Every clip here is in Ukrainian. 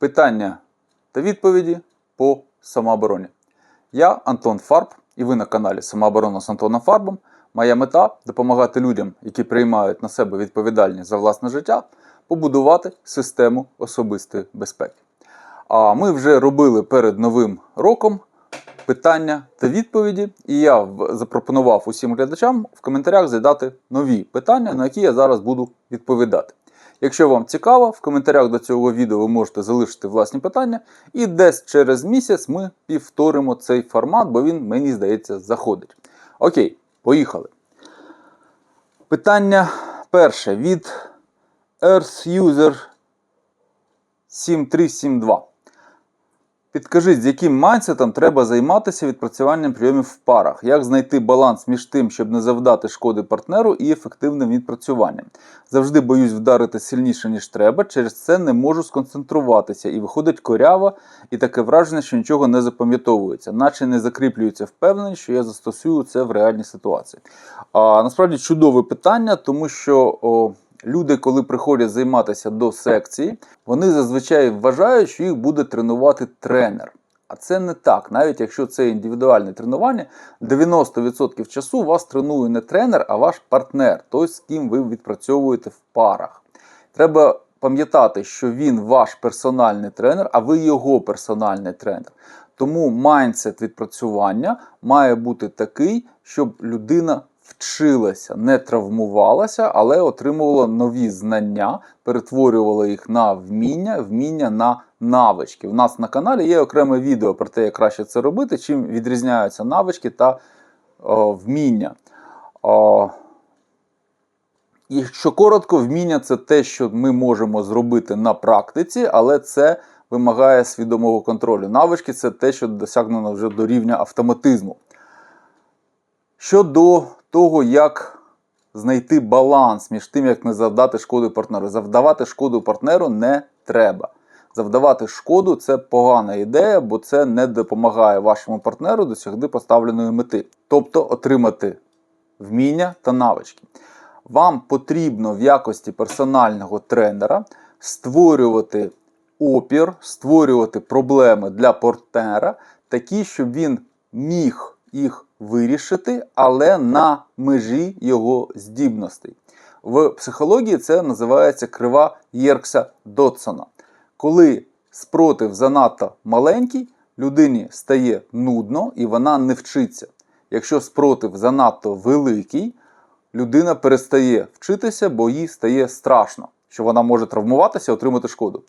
питання та відповіді по самообороні. Я Антон Фарб, і ви на каналі Самооборона з Антоном Фарбом. Моя мета допомагати людям, які приймають на себе відповідальність за власне життя, побудувати систему особистої безпеки. А ми вже робили перед новим роком питання та відповіді, і я запропонував усім глядачам в коментарях задати нові питання, на які я зараз буду відповідати. Якщо вам цікаво, в коментарях до цього відео ви можете залишити власні питання, і десь через місяць ми повторимо цей формат, бо він, мені здається, заходить. Окей, поїхали. Питання перше від Earth User 7372. Підкажіть, з яким майндсетом треба займатися відпрацюванням прийомів в парах? Як знайти баланс між тим, щоб не завдати шкоди партнеру і ефективним відпрацюванням? Завжди боюсь вдарити сильніше, ніж треба, через це не можу сконцентруватися і виходить коряво, і таке враження, що нічого не запам'ятовується, наче не закріплюється впевненість, що я застосую це в реальній ситуації. А, насправді чудове питання, тому що. О, Люди, коли приходять займатися до секції, вони зазвичай вважають, що їх буде тренувати тренер. А це не так. Навіть якщо це індивідуальне тренування, 90% часу вас тренує не тренер, а ваш партнер, той, з ким ви відпрацьовуєте в парах. Треба пам'ятати, що він ваш персональний тренер, а ви його персональний тренер. Тому майндсет відпрацювання має бути такий, щоб людина вчилася, не травмувалася, але отримувала нові знання, перетворювала їх на вміння, вміння на навички. У нас на каналі є окреме відео про те, як краще це робити, чим відрізняються навички та о, вміння. О, Якщо коротко, вміння це те, що ми можемо зробити на практиці, але це вимагає свідомого контролю. Навички це те, що досягнено вже до рівня автоматизму. Щодо того, як знайти баланс між тим, як не завдати шкоди партнеру. Завдавати шкоду партнеру не треба. Завдавати шкоду це погана ідея, бо це не допомагає вашому партнеру досягти поставленої мети, тобто отримати вміння та навички. Вам потрібно в якості персонального тренера створювати опір, створювати проблеми для партнера, такі, щоб він міг їх вирішити, але на межі його здібностей. В психології це називається крива Єркса Дотсона. Коли спротив занадто маленький, людині стає нудно і вона не вчиться. Якщо спротив занадто великий, людина перестає вчитися, бо їй стає страшно, що вона може травмуватися отримати шкоду.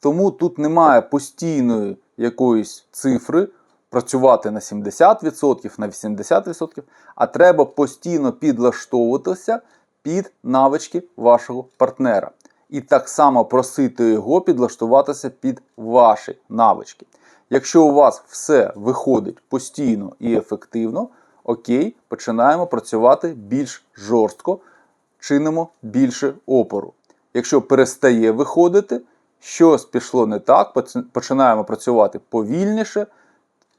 Тому тут немає постійної якоїсь цифри, працювати на 70%, на 80%, а треба постійно підлаштовуватися під навички вашого партнера. І так само просити його підлаштуватися під ваші навички. Якщо у вас все виходить постійно і ефективно, окей, починаємо працювати більш жорстко, чинимо більше опору. Якщо перестає виходити, щось пішло не так, починаємо працювати повільніше,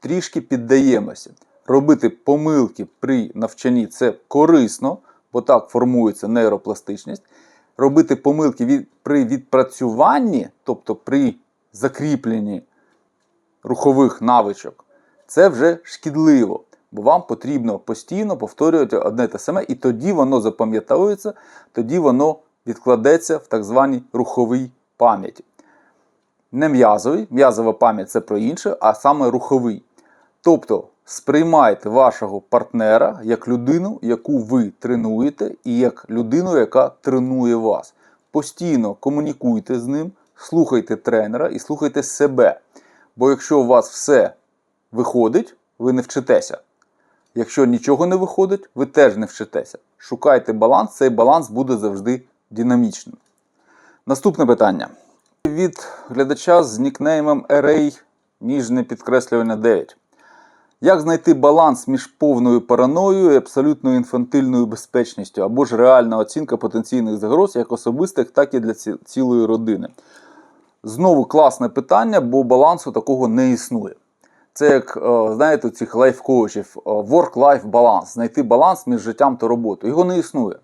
трішки піддаємося. Робити помилки при навчанні це корисно, бо так формується нейропластичність. Робити помилки від, при відпрацюванні, тобто при закріпленні рухових навичок, це вже шкідливо, бо вам потрібно постійно повторювати одне те саме, і тоді воно запам'ятовується, тоді воно відкладеться в так званій руховій пам'яті. Не м'язовий, м'язова пам'ять це про інше, а саме руховий. Тобто сприймайте вашого партнера як людину, яку ви тренуєте, і як людину, яка тренує вас. Постійно комунікуйте з ним, слухайте тренера і слухайте себе. Бо якщо у вас все виходить, ви не вчитеся. Якщо нічого не виходить, ви теж не вчитеся. Шукайте баланс, цей баланс буде завжди динамічним. Наступне питання. Від глядача з нікнеймом Array, ніжне підкреслювання 9. Як знайти баланс між повною параноєю і абсолютною інфантильною безпечністю, або ж реальна оцінка потенційних загроз як особистих, так і для ці- цілої родини? Знову класне питання, бо балансу такого не існує. Це як, е, знаєте, цих лайф-коучів, е, work-life баланс, знайти баланс між життям та роботою. Його не існує.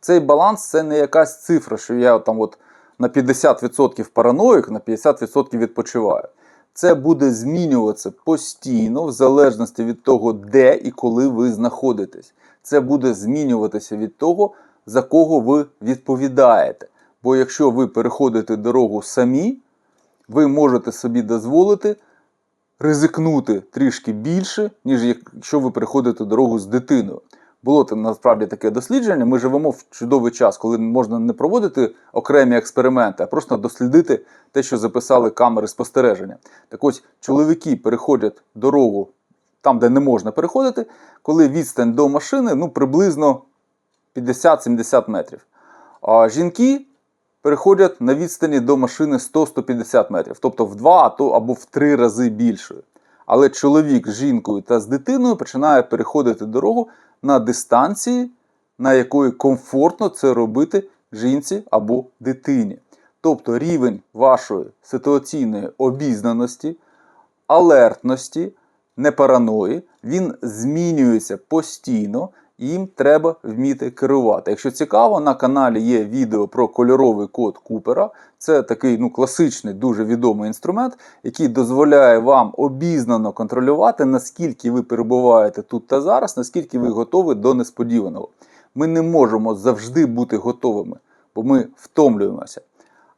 Цей баланс це не якась цифра, що я там от на 50% параноїк, на 50% відпочиває. Це буде змінюватися постійно, в залежності від того, де і коли ви знаходитесь. Це буде змінюватися від того, за кого ви відповідаєте. Бо якщо ви переходите дорогу самі, ви можете собі дозволити ризикнути трішки більше, ніж якщо ви переходите дорогу з дитиною. Було насправді таке дослідження. Ми живемо в чудовий час, коли можна не проводити окремі експерименти, а просто дослідити те, що записали камери спостереження. Так ось чоловіки переходять дорогу там, де не можна переходити, коли відстань до машини ну, приблизно 50-70 метрів. А жінки переходять на відстані до машини 100-150 метрів, тобто в два або в три рази більшою. Але чоловік з жінкою та з дитиною починає переходити дорогу на дистанції, на якої комфортно це робити жінці або дитині. Тобто рівень вашої ситуаційної обізнаності, алертності, не параної, він змінюється постійно, їм треба вміти керувати. Якщо цікаво, на каналі є відео про кольоровий код Купера. Це такий ну, класичний, дуже відомий інструмент, який дозволяє вам обізнано контролювати, наскільки ви перебуваєте тут та зараз, наскільки ви готові до несподіваного. Ми не можемо завжди бути готовими, бо ми втомлюємося.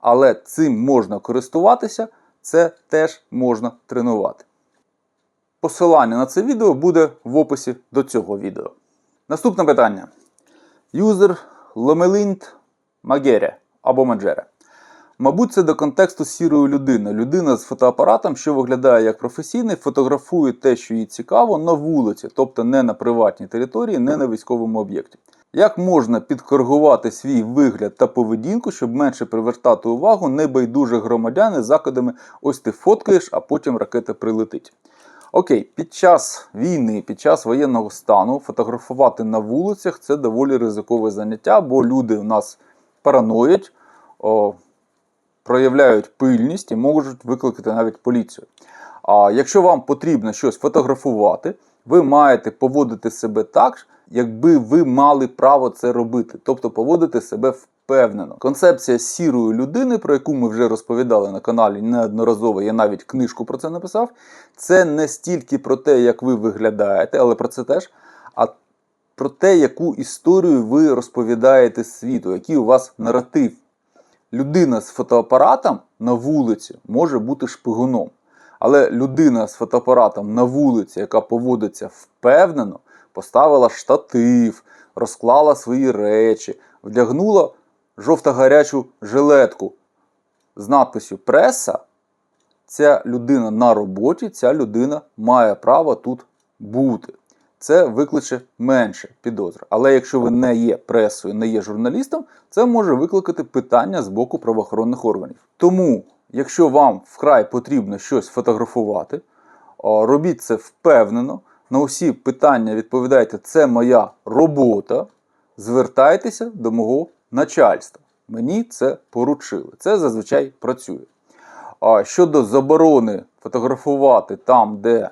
Але цим можна користуватися, це теж можна тренувати. Посилання на це відео буде в описі до цього відео. Наступне питання. Юзер Ломелинт Магере або Маджере. Мабуть, це до контексту сірої людини. Людина з фотоапаратом, що виглядає як професійний, фотографує те, що їй цікаво, на вулиці, тобто не на приватній території, не на військовому об'єкті. Як можна підкоригувати свій вигляд та поведінку, щоб менше привертати увагу небайдужих громадян із закидами ось ти фоткаєш, а потім ракета прилетить. Окей, під час війни, під час воєнного стану фотографувати на вулицях це доволі ризикове заняття, бо люди у нас параноять, о, проявляють пильність і можуть викликати навіть поліцію. А якщо вам потрібно щось фотографувати, ви маєте поводити себе так, якби ви мали право це робити, тобто поводити себе впевнено. Концепція сірої людини, про яку ми вже розповідали на каналі неодноразово, я навіть книжку про це написав. Це не стільки про те, як ви виглядаєте, але про це теж, а про те, яку історію ви розповідаєте світу, який у вас наратив. Людина з фотоапаратом на вулиці може бути шпигуном. Але людина з фотоапаратом на вулиці, яка поводиться впевнено, поставила штатив, розклала свої речі, вдягнула жовто-гарячу жилетку з надписю Преса. Ця людина на роботі, ця людина має право тут бути. Це викличе менше підозр. Але якщо ви не є пресою, не є журналістом, це може викликати питання з боку правоохоронних органів. Тому, якщо вам вкрай потрібно щось фотографувати, робіть це впевнено. На усі питання відповідайте, це моя робота. Звертайтеся до мого начальства. Мені це поручили. Це зазвичай працює. А щодо заборони фотографувати там, де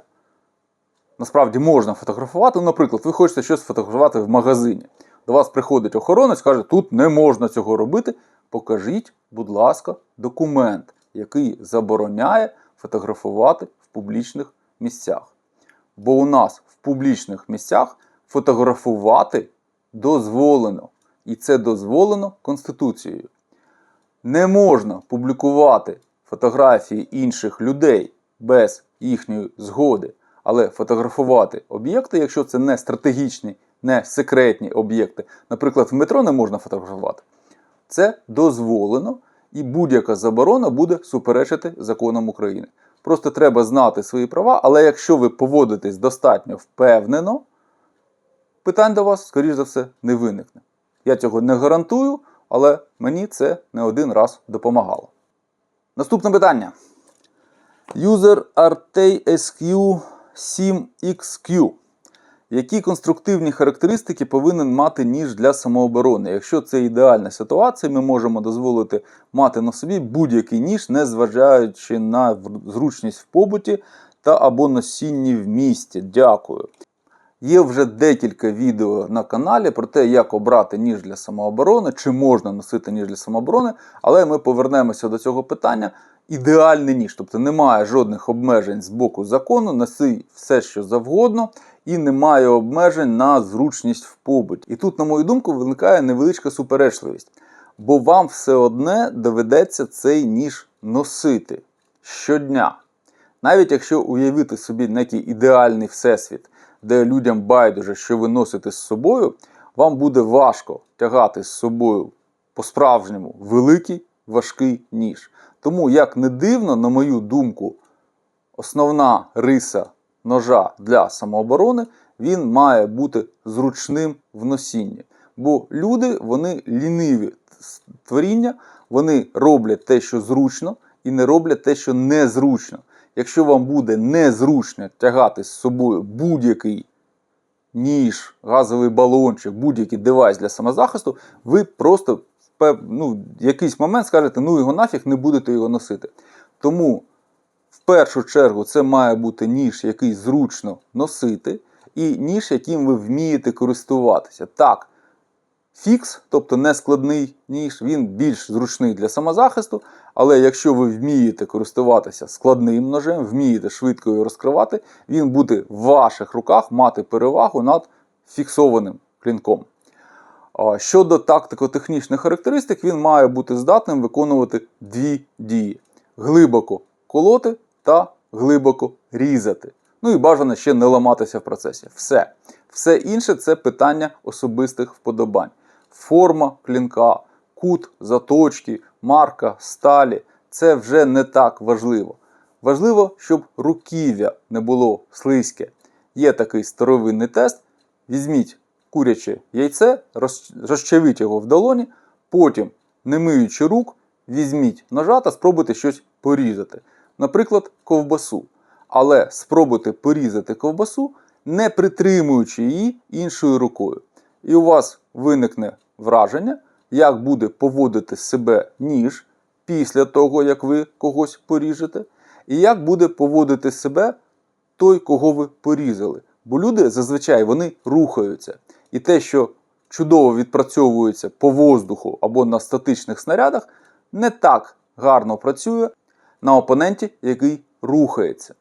насправді можна фотографувати, ну, наприклад, ви хочете щось фотографувати в магазині. До вас приходить охоронець, каже, тут не можна цього робити. Покажіть, будь ласка, документ, який забороняє фотографувати в публічних місцях. Бо у нас в публічних місцях фотографувати дозволено. І це дозволено Конституцією. Не можна публікувати фотографії інших людей без їхньої згоди, але фотографувати об'єкти, якщо це не стратегічні, не секретні об'єкти, наприклад, в метро не можна фотографувати, це дозволено і будь-яка заборона буде суперечити законам України. Просто треба знати свої права, але якщо ви поводитесь достатньо впевнено, питань до вас, скоріш за все, не виникне. Я цього не гарантую, але мені це не один раз допомагало. Наступне питання. User RTSQ 7XQ. Які конструктивні характеристики повинен мати ніж для самооборони? Якщо це ідеальна ситуація, ми можемо дозволити мати на собі будь-який ніж, не зважаючи на зручність в побуті та або носінні в місті. Дякую. Є вже декілька відео на каналі про те, як обрати ніж для самооборони, чи можна носити ніж для самооборони, але ми повернемося до цього питання. Ідеальний ніж, тобто немає жодних обмежень з боку закону, носи все, що завгодно, і немає обмежень на зручність в побуті. І тут, на мою думку, виникає невеличка суперечливість, бо вам все одне доведеться цей ніж носити щодня. Навіть якщо уявити собі некий ідеальний всесвіт, де людям байдуже, що ви носите з собою, вам буде важко тягати з собою по-справжньому великий важкий ніж. Тому, як не дивно, на мою думку, основна риса ножа для самооборони він має бути зручним в носінні. Бо люди вони ліниві творіння, вони роблять те, що зручно, і не роблять те, що незручно. Якщо вам буде незручно тягати з собою будь-який ніж, газовий балончик, будь-який девайс для самозахисту, ви просто ну, якийсь момент скажете, ну його нафіг, не будете його носити. Тому в першу чергу це має бути ніж, який зручно носити, і ніж, яким ви вмієте користуватися. Так, фікс, тобто нескладний ніж, він більш зручний для самозахисту, але якщо ви вмієте користуватися складним ножем, вмієте швидко його розкривати, він буде в ваших руках мати перевагу над фіксованим клінком. Щодо тактико-технічних характеристик, він має бути здатним виконувати дві дії: глибоко колоти та глибоко різати. Ну і бажано ще не ламатися в процесі. Все. Все інше це питання особистих вподобань. Форма клінка, кут заточки, марка, сталі це вже не так важливо. Важливо, щоб руків'я не було слизьке. Є такий старовинний тест. Візьміть куряче яйце, розчавіть його в долоні, потім, не миючи рук, візьміть ножа та спробуйте щось порізати. Наприклад, ковбасу. Але спробуйте порізати ковбасу, не притримуючи її іншою рукою. І у вас виникне враження, як буде поводити себе ніж після того, як ви когось поріжете, і як буде поводити себе той, кого ви порізали. Бо люди зазвичай вони рухаються. І те, що чудово відпрацьовується по воздуху або на статичних снарядах, не так гарно працює на опоненті, який рухається.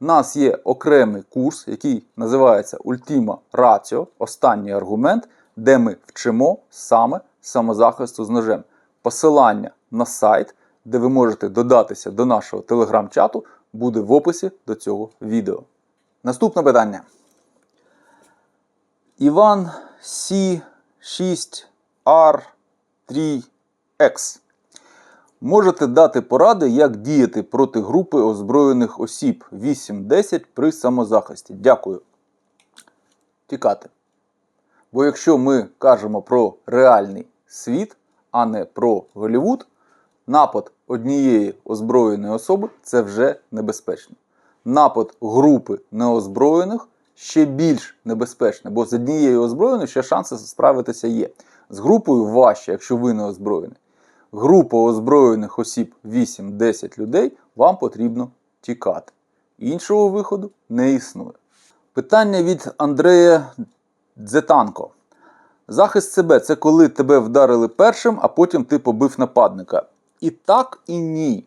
У нас є окремий курс, який називається Ultima Ratio, останній аргумент, де ми вчимо саме самозахисту з ножем. Посилання на сайт, де ви можете додатися до нашого телеграм-чату, буде в описі до цього відео. Наступне питання. Іван Сі 6 r 3 x Можете дати поради, як діяти проти групи озброєних осіб 8-10 при самозахисті. Дякую. Тікати. Бо якщо ми кажемо про реальний світ, а не про Голівуд, напад однієї озброєної особи це вже небезпечно. Напад групи неозброєних ще більш небезпечний, бо з однією озброєною ще шанси справитися є. З групою важче, якщо ви не озброєний. Група озброєних осіб 8-10 людей, вам потрібно тікати. Іншого виходу не існує. Питання від Андрея Дзетанко. Захист себе це коли тебе вдарили першим, а потім ти побив нападника. І так, і ні.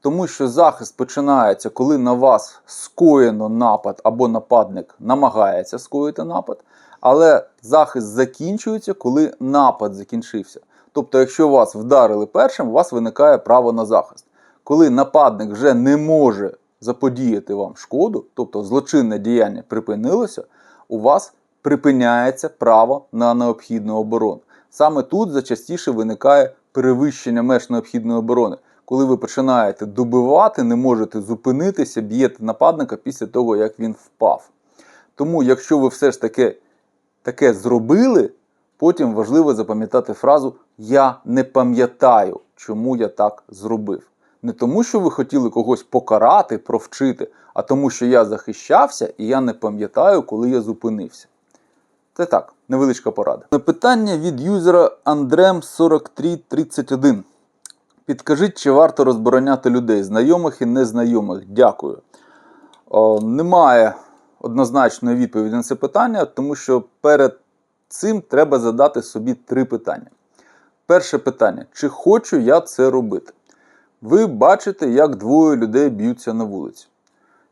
Тому що захист починається, коли на вас скоєно напад або нападник намагається скоїти напад. Але захист закінчується, коли напад закінчився. Тобто, якщо вас вдарили першим, у вас виникає право на захист. Коли нападник вже не може заподіяти вам шкоду, тобто злочинне діяння припинилося, у вас припиняється право на необхідну оборону. Саме тут зачастіше виникає перевищення меж необхідної оборони. Коли ви починаєте добивати, не можете зупинитися, б'єте нападника після того, як він впав. Тому, якщо ви все ж таки таке зробили, потім важливо запам'ятати фразу Я не пам'ятаю, чому я так зробив. Не тому, що ви хотіли когось покарати, провчити, а тому, що я захищався і я не пам'ятаю, коли я зупинився. Це так, невеличка порада. На Питання від юзера Андрем4331. Підкажіть, чи варто розбороняти людей, знайомих і незнайомих. Дякую. О, немає однозначної відповіді на це питання, тому що перед цим треба задати собі три питання. Перше питання: чи хочу я це робити? Ви бачите, як двоє людей б'ються на вулиці.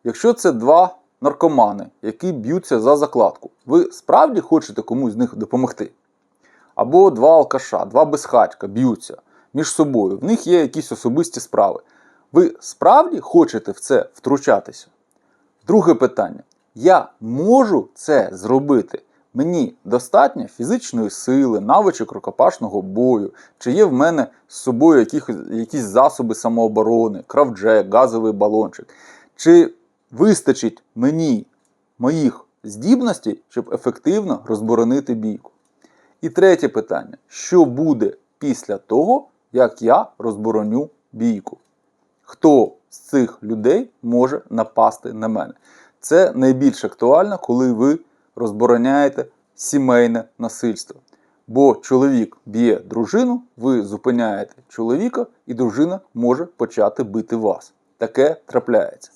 Якщо це два наркомани, які б'ються за закладку, ви справді хочете комусь з них допомогти? Або два алкаша, два безхатька б'ються між собою, в них є якісь особисті справи. Ви справді хочете в це втручатися? Друге питання: я можу це зробити? Мені достатньо фізичної сили, навичок рукопашного бою, чи є в мене з собою яких, якісь засоби самооборони, кравджек, газовий балончик. Чи вистачить мені моїх здібностей, щоб ефективно розборонити бійку? І третє питання: що буде після того, як я розбороню бійку? Хто з цих людей може напасти на мене? Це найбільш актуально, коли ви розбороняєте сімейне насильство. Бо чоловік б'є дружину, ви зупиняєте чоловіка, і дружина може почати бити вас. Таке трапляється.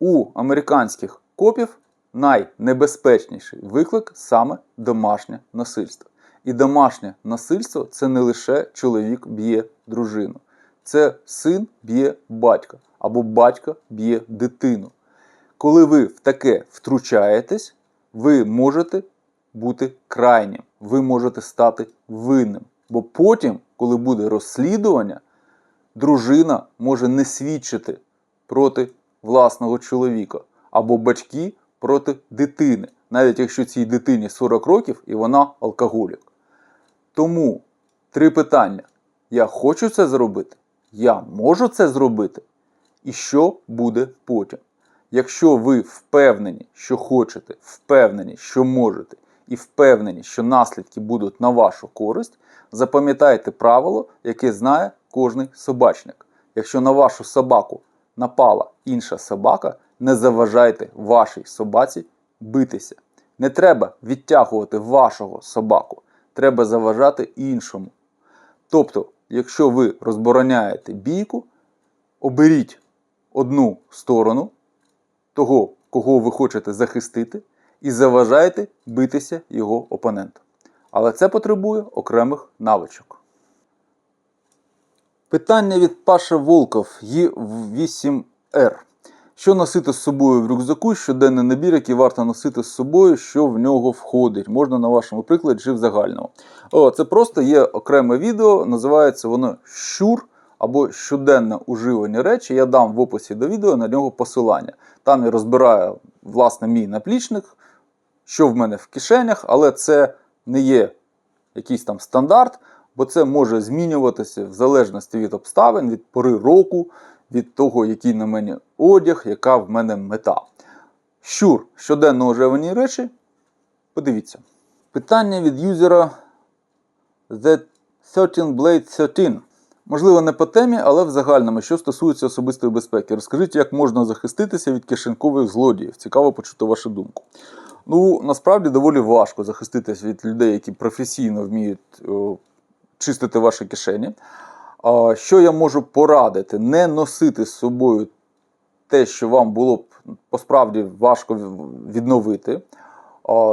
У американських копів найнебезпечніший виклик саме домашнє насильство. І домашнє насильство це не лише чоловік б'є дружину, це син б'є батька або батько б'є дитину. Коли ви в таке втручаєтесь, ви можете бути крайнім, ви можете стати винним. Бо потім, коли буде розслідування, дружина може не свідчити проти власного чоловіка або батьки проти дитини, навіть якщо цій дитині 40 років і вона алкоголік. Тому три питання: я хочу це зробити, я можу це зробити, і що буде потім. Якщо ви впевнені, що хочете, впевнені, що можете, і впевнені, що наслідки будуть на вашу користь, запам'ятайте правило, яке знає кожний собачник. Якщо на вашу собаку напала інша собака, не заважайте вашій собаці битися. Не треба відтягувати вашого собаку, треба заважати іншому. Тобто, якщо ви розбороняєте бійку, оберіть одну сторону того, кого ви хочете захистити, і заважайте битися його опоненту. Але це потребує окремих навичок. Питання від Паша Волков Є8Р. Що носити з собою в рюкзаку, щоденний набір, який варто носити з собою, що в нього входить. Можна на вашому прикладі чи в загальному. О, Це просто є окреме відео, називається воно Щур або щоденне уживання речі. Я дам в описі до відео на нього посилання. Там я розбираю власне мій наплічник, що в мене в кишенях, але це не є якийсь там стандарт, бо це може змінюватися в залежності від обставин, від пори року, від того, який на мені одяг, яка в мене мета. Щур щоденно уживані речі. Подивіться. Питання від юзера The 13 Blade 13. Можливо, не по темі, але в загальному, що стосується особистої безпеки. Розкажіть, як можна захиститися від кишенькових злодіїв. Цікаво почути вашу думку. Ну, насправді доволі важко захиститися від людей, які професійно вміють о, чистити ваші кишені. Що я можу порадити? Не носити з собою те, що вам було б посправді важко відновити,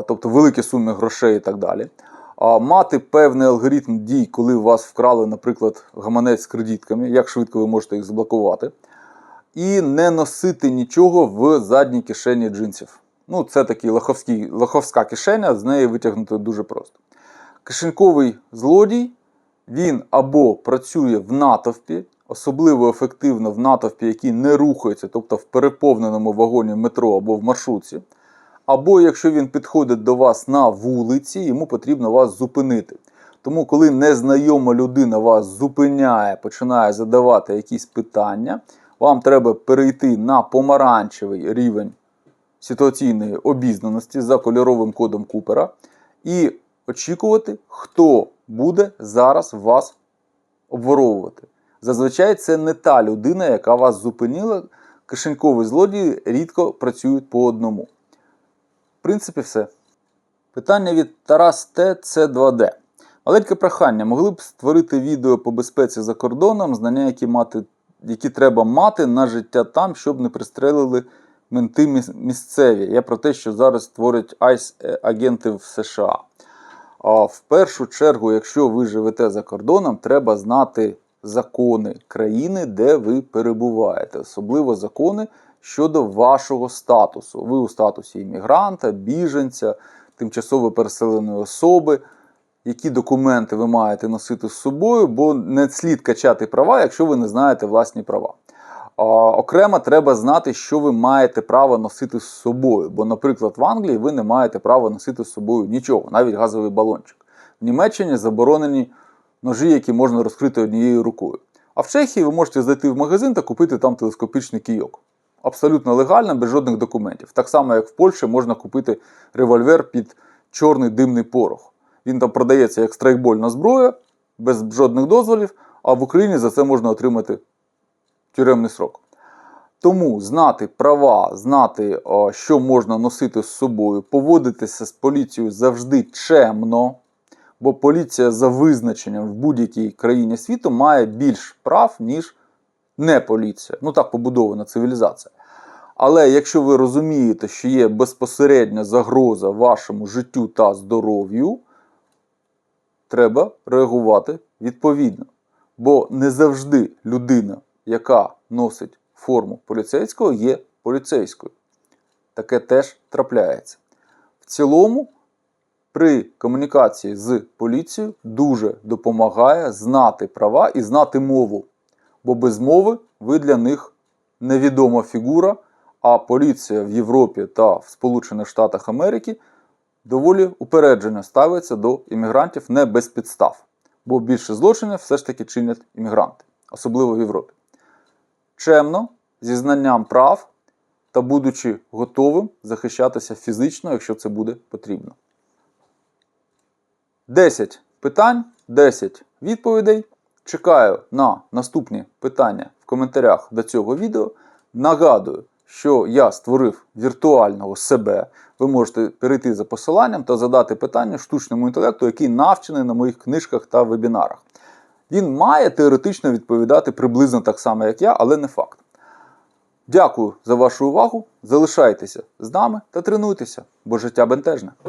тобто великі суми грошей і так далі. Мати певний алгоритм дій, коли вас вкрали, наприклад, гаманець з кредитками, як швидко ви можете їх заблокувати. І не носити нічого в задній кишені джинсів. Ну, це такий лоховський, лоховська кишеня, з неї витягнути дуже просто. Кишеньковий злодій, він або працює в натовпі, особливо ефективно в натовпі, який не рухається, тобто в переповненому вагоні метро або в маршрутці. Або якщо він підходить до вас на вулиці, йому потрібно вас зупинити. Тому, коли незнайома людина вас зупиняє, починає задавати якісь питання, вам треба перейти на помаранчевий рівень ситуаційної обізнаності за кольоровим кодом Купера і очікувати, хто буде зараз вас обворовувати. Зазвичай це не та людина, яка вас зупинила. Кишенькові злодії рідко працюють по одному. В принципі, все. Питання від Тарас Т. Це 2D. Маленьке прохання. Могли б створити відео по безпеці за кордоном, знання, які мати, які треба мати на життя там, щоб не пристрелили менти місцеві. Я про те, що зараз створять айс е, в США. А в першу чергу, якщо ви живете за кордоном, треба знати закони країни, де ви перебуваєте, особливо закони щодо вашого статусу. Ви у статусі іммігранта, біженця, тимчасово переселеної особи. Які документи ви маєте носити з собою, бо не слід качати права, якщо ви не знаєте власні права. Окремо треба знати, що ви маєте право носити з собою. Бо, наприклад, в Англії ви не маєте права носити з собою нічого, навіть газовий балончик. В Німеччині заборонені ножі, які можна розкрити однією рукою. А в Чехії ви можете зайти в магазин та купити там телескопічний кійок. Абсолютно легально, без жодних документів. Так само, як в Польщі можна купити револьвер під чорний димний порох. Він там продається як страйкбольна зброя, без жодних дозволів, а в Україні за це можна отримати тюремний срок. Тому знати права, знати, що можна носити з собою, поводитися з поліцією завжди чемно, бо поліція за визначенням в будь-якій країні світу має більш прав, ніж не поліція. Ну так побудована цивілізація. Але якщо ви розумієте, що є безпосередня загроза вашому життю та здоров'ю, треба реагувати відповідно. Бо не завжди людина, яка носить форму поліцейського, є поліцейською. Таке теж трапляється. В цілому, при комунікації з поліцією дуже допомагає знати права і знати мову. Бо без мови ви для них невідома фігура, а поліція в Європі та в Сполучених Штатах Америки доволі упереджено ставиться до іммігрантів не без підстав. Бо більше злочинів все ж таки чинять іммігранти, особливо в Європі. Чемно, зі знанням прав та будучи готовим захищатися фізично, якщо це буде потрібно. 10 питань, 10 відповідей. Чекаю на наступні питання в коментарях до цього відео. Нагадую, що я створив віртуального себе. Ви можете перейти за посиланням та задати питання штучному інтелекту, який навчений на моїх книжках та вебінарах. Він має теоретично відповідати приблизно так само, як я, але не факт. Дякую за вашу увагу. Залишайтеся з нами та тренуйтеся, бо життя бентежне.